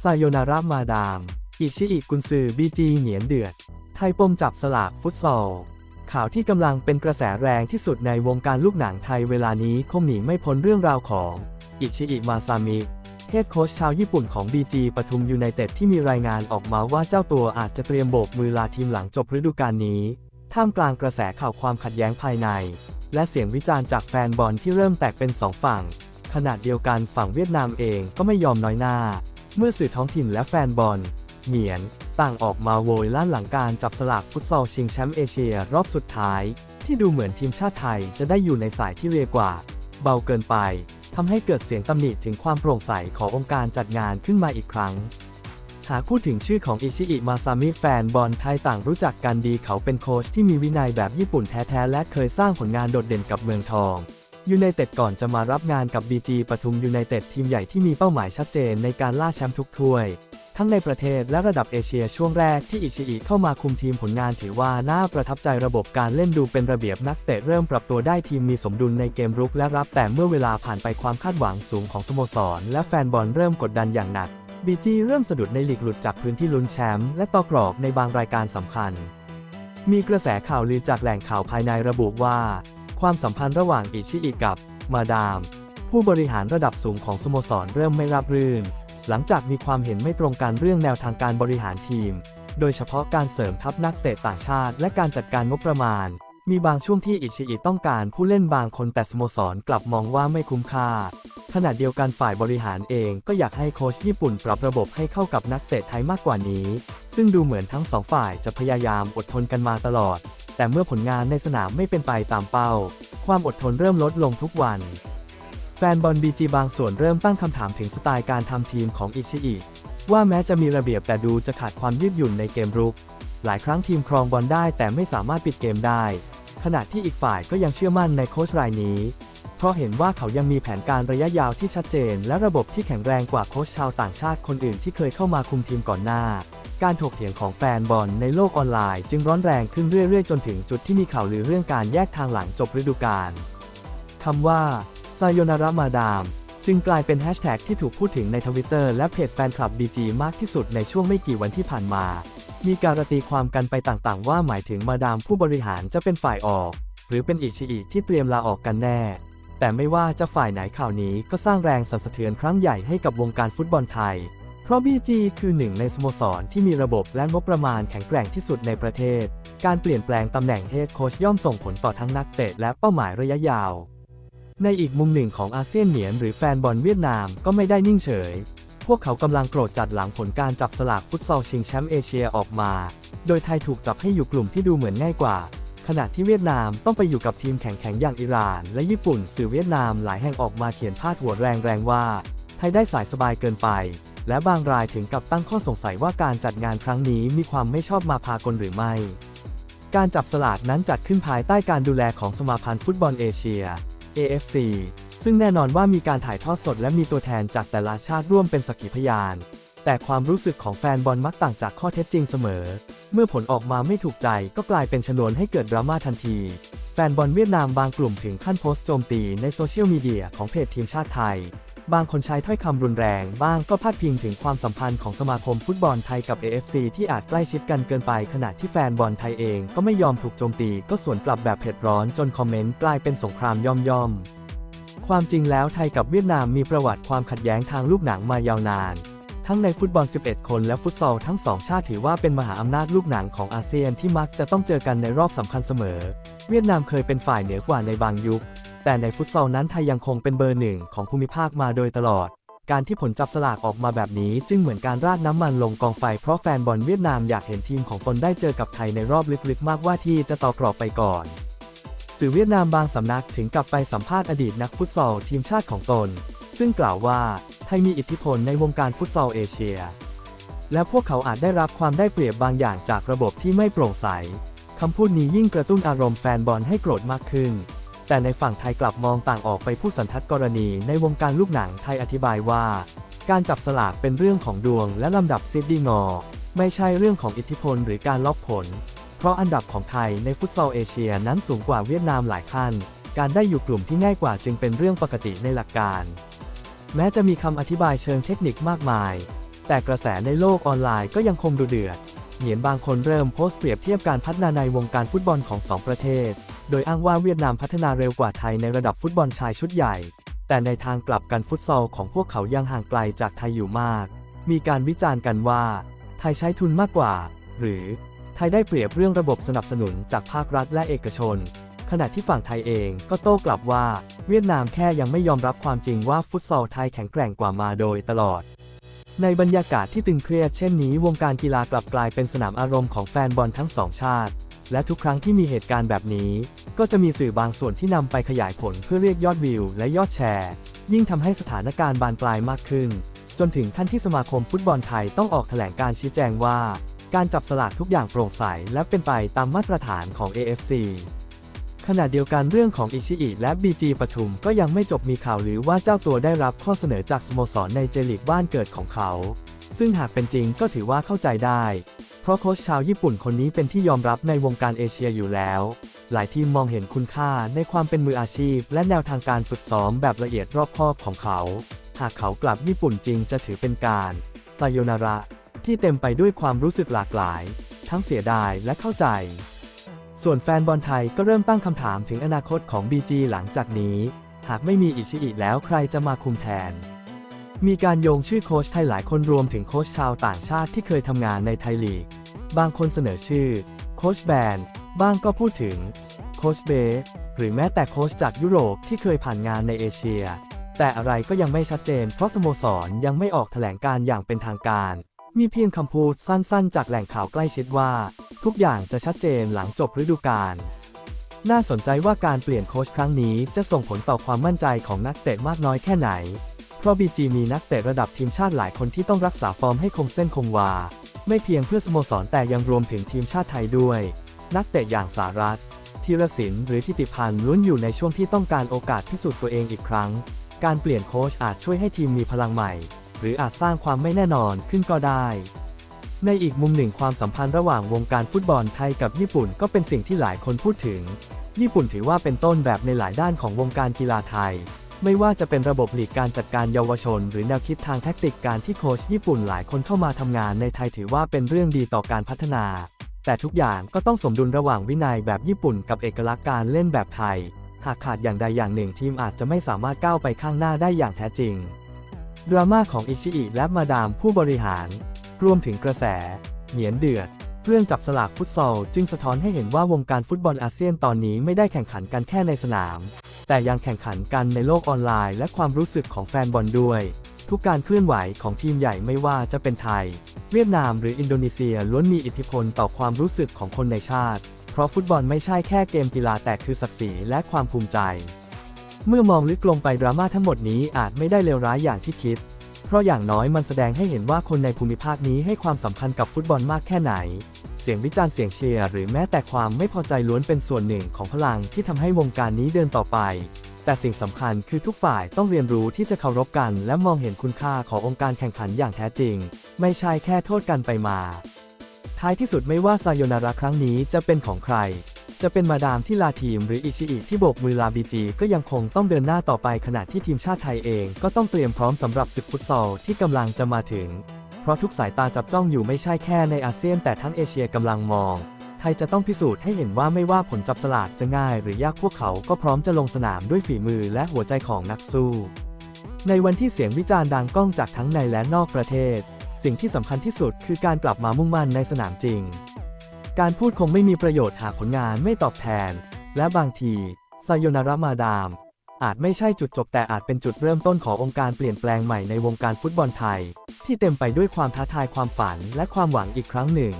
ซายโยนาระมาดาม อิชิอิกุนซือบีจีเหนียนเดือด ไทยปมจับสลากฟุตซอล ข่าวที่กำลังเป็นกระแสแรงที่สุดในวงการลูกหนังไทยเวลานี้คงหนีไม่พ้นเรื่องราวของ อิชิอิมาซามิเฮดโค้ชชาวญี่ปุ่นของ BG ปทุมยูไนเต็ดที่มีรายงานออกมาว่าเจ้าตัวอาจจะเตรียมโบกมือลาทีมหลังจบฤดูกาลนี้ ท่ามกลางกระแสข่าวความขัดแย้งภายใน และเสียงวิจารณ์จากแฟนบอลที่เริ่มแตกเป็นสองฝั่ง ขณะเดียวกันฝั่งเวียดนามเองก็ไม่ยอมน้อยหน้า เมื่อสื่อท้องถิ่นและแฟนบอลเหงียน ต่างออกมาโวยล้านหลังการจับสลากฟุตซอลชิงแชมป์เอเชียรอบสุดท้าย ที่ดูเหมือนทีมชาติไทยจะได้อยู่ในสายที่เรียกว่า เบาเกินไปทำให้เกิดเสียงตำหนิถึงความโปร่งใสขององค์การจัดงานขึ้นมาอีกครั้ง หากพูดถึงชื่อของอิชิอิมาซามิแฟนบอลไทยต่างรู้จักกันดีเขาเป็นโค้ชที่มีวินัยแบบญี่ปุ่นแท้ๆและเคยสร้างผลงานโดดเด่นกับเมืองทอง ยูไนเต็ดก่อนจะมารับงานกับ BG ปทุมยูไนเต็ดทีมใหญ่ที่มีเป้าหมายชัดเจนในการล่าแชมป์ทุกถ้วย ทั้งในประเทศและระดับเอเชียช่วงแรกที่อิชิอิเข้ามาคุมทีมผลงานถือว่าน่าประทับใจระบบการเล่นดูเป็นระเบียบนักเตะเริ่มปรับตัวได้ทีมมีสมดุลในเกมรุกและรับแต่เมื่อเวลาผ่านไปความคาดหวังสูงของสโมสร และแฟนบอลเริ่มกดดันอย่างหนักบีจีเริ่มสะดุดในหลีกหลุดจากพื้นที่ลุ้นแชมป์และต่อกรอบในบางรายการสำคัญ มีกระแสข่าวลือจากแหล่งข่าวภายในระบุว่า ความสัมพันธ์ระหว่างอิชิอิกับ มาดาม ผู้บริหารระดับสูงของสโมสรเริ่มไม่ราบรื่น หลังจากมีความเห็นไม่ตรงกันเรื่องแนวทางการบริหารทีม โดยเฉพาะการเสริมทัพนักเตะต่างชาติ และการจัดการงบประมาณ มีบางช่วงที่อิชิอิต้องการผู้เล่นบางคนแต่สโมสรกลับมองว่าไม่คุ้มค่าขณะเดียวกันฝ่ายบริหารเองก็อยากให้โค้ชญี่ปุ่นปรับระบบให้เข้ากับนักเตะไทยมากกว่านี้ ซึ่งดูเหมือนทั้งสองฝ่ายจะพยายามอดทนกันมาตลอด แต่เมื่อผลงานในสนามไม่เป็นไปตามเป้า ความอดทนเริ่มลดลงทุกวัน แฟนบอลบีจีบางส่วนเริ่มตั้งคำถามถึงสไตล์การทำทีมของอิชิอิว่าแม้จะมีระเบียบแต่ดูจะขาดความยืดหยุ่นในเกมรุก หลายครั้งทีมครองบอลได้แต่ไม่สามารถปิดเกมได้ ขณะที่อีกฝ่ายก็ยังเชื่อมั่นในโค้ชรายนี้ เพราะเห็นว่าเขายังมีแผนการระยะยาวที่ชัดเจน และระบบที่แข็งแรงกว่าโค้ชชาวต่างชาติคนอื่นที่เคยเข้ามาคุมทีมก่อนหน้า การถกเถียงของแฟนบอลในโลกออนไลน์จึงร้อนแรงขึ้นเรื่อยๆ จนถึงจุดที่มีข่าวลือเรื่องการแยกทางหลังจบฤดูกาลคำว่าซายนาระมาดาม จึงกลายเป็นแฮชแท็กที่ถูกพูดถึงในทวิตเตอร์และเพจแฟนคลับ BG มากที่สุดในช่วงไม่กี่วันที่ผ่านมา มีการตีความกันไปต่างๆ ว่าหมายถึงมาดามผู้บริหารจะเป็นฝ่ายออก หรือเป็นอิชิอิที่เตรียมลาออกกันแน่ แต่ไม่ว่าจะฝ่ายไหนข่าวนี้ก็สร้างแรงสั่นสะเทือนครั้งใหญ่ให้กับวงการฟุตบอลไทย เพราะ BG คือหนึ่งในสโมสรที่มีระบบและงบประมาณแข็งแกร่งที่สุดในประเทศ การเปลี่ยนแปลงตำแหน่งเฮดโค้ชย่อมส่งผลต่อทั้งนักเตะและเป้าหมายระยะยาว ในอีกมุมหนึ่งของอาเซียนเหนียนหรือแฟนบอลเวียดนามก็ไม่ได้นิ่งเฉย พวกเขากำลังโกรธจัดหลังผลการจับสลากฟุตซอลชิงแชมป์เอเชียออกมา โดยไทยถูกจับให้อยู่กลุ่มที่ดูเหมือนง่ายกว่า ขณะที่เวียดนามต้องไปอยู่กับทีมแข็งๆอย่างอิหร่าน และญี่ปุ่นสื่อเวียดนามหลายแห่งออกมาเขียนพาดหัวแรงๆว่า ไทยได้สายสบายเกินไป และบางรายถึงกับตั้งข้อสงสัยว่าการจัดงานครั้งนี้มีความไม่ชอบมาพากลหรือไม่ การจับสลากนั้นจัดขึ้นภายใต้การดูแลของสมาพันธ์ฟุตบอลเอเชีย AFC ซึ่งแน่นอนว่ามีการถ่ายทอดสดและมีตัวแทนจากแต่ละชาติร่วมเป็นสักขีพยาน แต่ความรู้สึกของแฟนบอลมักต่างจากข้อเท็จจริงเสมอ เมื่อผลออกมาไม่ถูกใจก็กลายเป็นชนวนให้เกิดดราม่าทันที แฟนบอลเวียดนามบางกลุ่มถึงขั้นโพสต์โจมตีในโซเชียลมีเดียของเพจทีมชาติไทย บางคนใช้ถ้อยคำรุนแรง บ้างก็พาดพิงถึงความสัมพันธ์ของสมาคมฟุตบอลไทยกับ AFC ที่อาจใกล้ชิดกันเกินไปขณะที่แฟนบอลไทยเองก็ไม่ยอมถูกโจมตีก็สวนกลับแบบเผ็ดร้อนจนคอมเมนต์กลายเป็นสงครามย่อมๆความจริงแล้วไทยกับเวียดนามมีประวัติความขัดแย้งทางลูกหนังมายาวนาน ทั้งในฟุตบอล 11 คนและฟุตซอลทั้งสองชาติถือว่าเป็นมหาอำนาจลูกหนังของอาเซียนที่มักจะต้องเจอกันในรอบสำคัญเสมอ เวียดนามเคยเป็นฝ่ายเหนือกว่าในบางยุค แต่ในฟุตซอลนั้นไทยยังคงเป็นเบอร์หนึ่งของภูมิภาคมาโดยตลอด การที่ผลจับสลากออกมาแบบนี้จึงเหมือนการราดน้ำมันลงกองไฟเพราะแฟนบอลเวียดนามอยากเห็นทีมของตนได้เจอกับไทยในรอบลึกๆ มากว่าที่จะต่อกรอบไปก่อน สื่อเวียดนามบางสำนักถึงกับไปสัมภาษณ์อดีตนักฟุตซอลทีมชาติของตน ซึ่งกล่าวว่าไทยมีอิทธิพลในวงการฟุตซอลเอเชีย และพวกเขาอาจได้รับความได้เปรียบบางอย่างจากระบบที่ไม่โปร่งใสคำพูดนี้ยิ่งกระตุ้นอารมณ์แฟนบอลให้โกรธมากขึ้น แต่ในฝั่งไทยกลับมองต่างออกไปผู้สันทัดกรณีในวงการลูกหนังไทยอธิบายว่า การจับสลากเป็นเรื่องของดวงและลำดับซิดดีงอ ไม่ใช่เรื่องของอิทธิพลหรือการล็อกผล เพราะอันดับของไทยในฟุตซอลเอเชียนั้นสูงกว่าเวียดนามหลายขั้น การได้อยู่กลุ่มที่ง่ายกว่าจึงเป็นเรื่องปกติในหลักการ แม้จะมีคำอธิบายเชิงเทคนิคมากมาย แต่กระแสในโลกออนไลน์ก็ยังคงดุเดือดเหนียนบางคนเริ่มโพสต์เปรียบเทียบการพัฒนาในวงการฟุตบอลของสองประเทศ โดยอ้างว่าเวียดนามพัฒนาเร็วกว่าไทยในระดับฟุตบอลชายชุดใหญ่ แต่ในทางกลับกันฟุตซอลของพวกเขายังห่างไกลจากไทยอยู่มาก มีการวิจารณ์กันว่า ไทยใช้ทุนมากกว่า หรือไทยได้เปรียบเรื่องระบบสนับสนุนจากภาครัฐและเอกชน ขณะที่ฝั่งไทยเองก็โต้กลับว่า เวียดนามแค่ยังไม่ยอมรับความจริงว่าฟุตซอลไทยแข็งแกร่งกว่ามาโดยตลอด ในบรรยากาศที่ตึงเครียดเช่นนี้วงการกีฬากลับกลายเป็นสนามอารมณ์ของแฟนบอลทั้งสองชาติ และทุกครั้งที่มีเหตุการณ์แบบนี้ ก็จะมีสื่อบางส่วนที่นำไปขยายผลเพื่อเรียกยอดวิวและยอดแชร์ ยิ่งทำให้สถานการณ์บานปลายมากขึ้น จนถึงขั้นที่สมาคมฟุตบอลไทยต้องออกแถลงการชี้แจงว่า การจับสลากทุกอย่างโปร่งใสและเป็นไปตามมาตรฐานของ AFC ขณะเดียวกันเรื่องของอิชิอิและ BG ปทุมก็ยังไม่จบมีข่าวหรือว่าเจ้าตัวได้รับข้อเสนอจากสโมสรในเจลีกบ้านเกิดของเขา ซึ่งหากเป็นจริงก็ถือว่าเข้าใจได้ เพราะโค้ชชาวญี่ปุ่นคนนี้เป็นที่ยอมรับในวงการเอเชียอยู่แล้ว หลายทีมมองเห็นคุณค่าในความเป็นมืออาชีพ และแนวทางการฝึกซ้อมแบบละเอียดรอบคอบของเขา หากเขากลับญี่ปุ่นจริงจะถือเป็นการไซโยนาระที่เต็มไปด้วยความรู้สึกหลากหลาย ทั้งเสียดายและเข้าใจ ส่วนแฟนบอลไทยก็เริ่มตั้งคำถามถึงอนาคตของ BG หลังจากนี้ หากไม่มีอิชิอิแล้วใครจะมาคุมแทนมีการโยงชื่อโค้ชไทยหลายคนรวมถึงโค้ชชาวต่างชาติที่เคยทำงานในไทยลีก บางคนเสนอชื่อ โคชแบนบ้างก็พูดถึง โคชเบหรือแม้แต่โคชจากยุโรปที่เคยผ่านงานในเอเชีย แต่อะไรก็ยังไม่ชัดเจนเพราะสโมสรยังไม่ออกแถลงการอย่างเป็นทางการ มีเพียงคำพูดสั้นๆ จากแหล่งข่าวใกล้ชิดว่า ทุกอย่างจะชัดเจนหลังจบฤดูกาลน่าสนใจว่าการเปลี่ยนโค้ชครั้งนี้จะส่งผลต่อความมั่นใจของนักเตะมากน้อยแค่ไหน เพราะ BG มีนักเตะระดับทีมชาติหลายคนที่ต้องรักษาฟอร์มให้คงเส้นคงวา ไม่เพียงเพื่อสโมสรแต่ยังรวมถึงทีมชาติไทยด้วย นักเตะอย่างสารัตธีรศิลป์หรือทิติพันธ์ล้วนอยู่ในช่วงที่ต้องการโอกาสพิสูจน์ตัวเองอีกครั้ง การเปลี่ยนโค้ชอาจช่วยให้ทีมมีพลังใหม่ หรืออาจสร้างความไม่แน่นอนขึ้นก็ได้ ในอีกมุมหนึ่งความสัมพันธ์ระหว่างวงการฟุตบอลไทยกับญี่ปุ่นก็เป็นสิ่งที่หลายคนพูดถึง ญี่ปุ่นถือว่าเป็นต้นแบบในหลายด้านของวงการกีฬาไทย ไม่ว่าจะเป็นระบบหลีกการจัดการเยาวชน หรือแนวคิดทางแทคติกการที่โค้ชญี่ปุ่นหลายคนเข้ามาทำงานในไทยถือว่าเป็นเรื่องดีต่อการพัฒนา แต่ทุกอย่างก็ต้องสมดุลระหว่างวินัยแบบญี่ปุ่นกับเอกลักษณ์การเล่นแบบไทย หากขาดอย่างใดอย่างหนึ่งทีมอาจจะไม่สามารถก้าวไปข้างหน้าได้อย่างแท้จริง ดราม่าของอิชิอิและมาดามผู้บริหาร รวมถึงกระแส เหนียนเดือดเรื่องจับสลากฟุตซอลจึงสะท้อนให้เห็นว่าวงการฟุตบอลอาเซียนตอนนี้ไม่ได้แข่งขันกันแค่ในสนาม แต่ยังแข่งขันกันในโลกออนไลน์ และความรู้สึกของแฟนบอลด้วย ทุกการเคลื่อนไหวของทีมใหญ่ไม่ว่าจะเป็นไทย เวียดนามหรืออินโดนีเซียล้วนมีอิทธิพลต่อความรู้สึกของคนในชาติ เพราะฟุตบอลไม่ใช่แค่เกมกีฬาแต่คือศักดิ์ศรีและความภูมิใจ เมื่อมองลึกลงไปดราม่าทั้งหมดนี้อาจไม่ได้เลวร้ายอย่างที่คิด ราะอย่างน้อยมันแสดงให้เห็นว่าคนในภูมิภาคนี้ให้ความสำคัญกับฟุตบอลมากแค่ไหน เสียงวิจารณ์เสียงเชียร์หรือแม้แต่ความไม่พอใจล้วนเป็นส่วนหนึ่งของพลังที่ทำให้วงการนี้เดินต่อไป แต่สิ่งสำคัญคือทุกฝ่ายต้องเรียนรู้ที่จะเคารพกัน และมองเห็นคุณค่าขององค์การแข่งขันอย่างแท้จริง ไม่ใช่แค่โทษกันไปมา ท้ายที่สุดไม่ว่าซายโยนาระครั้งนี้จะเป็นของใคร จะเป็นมาดามที่ลาทีมหรืออิชิอิที่โบกมือลาบีจีก็ยังคงต้องเดินหน้าต่อไปขณะที่ทีมชาติไทยเองก็ต้องเตรียมพร้อมสำหรับศึกฟุตซอลที่กำลังจะมาถึง เพราะทุกสายตาจับจ้องอยู่ไม่ใช่แค่ในอาเซียนแต่ทั้งเอเชียกำลังมอง ไทยจะต้องพิสูจน์ให้เห็นว่าไม่ว่าผลจับสลากจะง่าย หรือยากพวกเขาก็พร้อมจะลงสนามด้วยฝีมือและหัวใจของนักสู้ ในวันที่เสียงวิจารณ์ดังก้องจากทั้งในและนอกประเทศ สิ่งที่สำคัญที่สุดคือการกลับมามุ่งมั่นในสนามจริง การพูดคงไม่มีประโยชน์หากผลงานไม่ตอบแทน และบางทีไซโยนาระมาดาม อาจไม่ใช่จุดจบแต่อาจเป็นจุดเริ่มต้นขององค์การเปลี่ยนแปลงใหม่ในวงการฟุตบอลไทย ที่เต็มไปด้วยความท้าทายความฝันและความหวังอีกครั้งหนึ่ง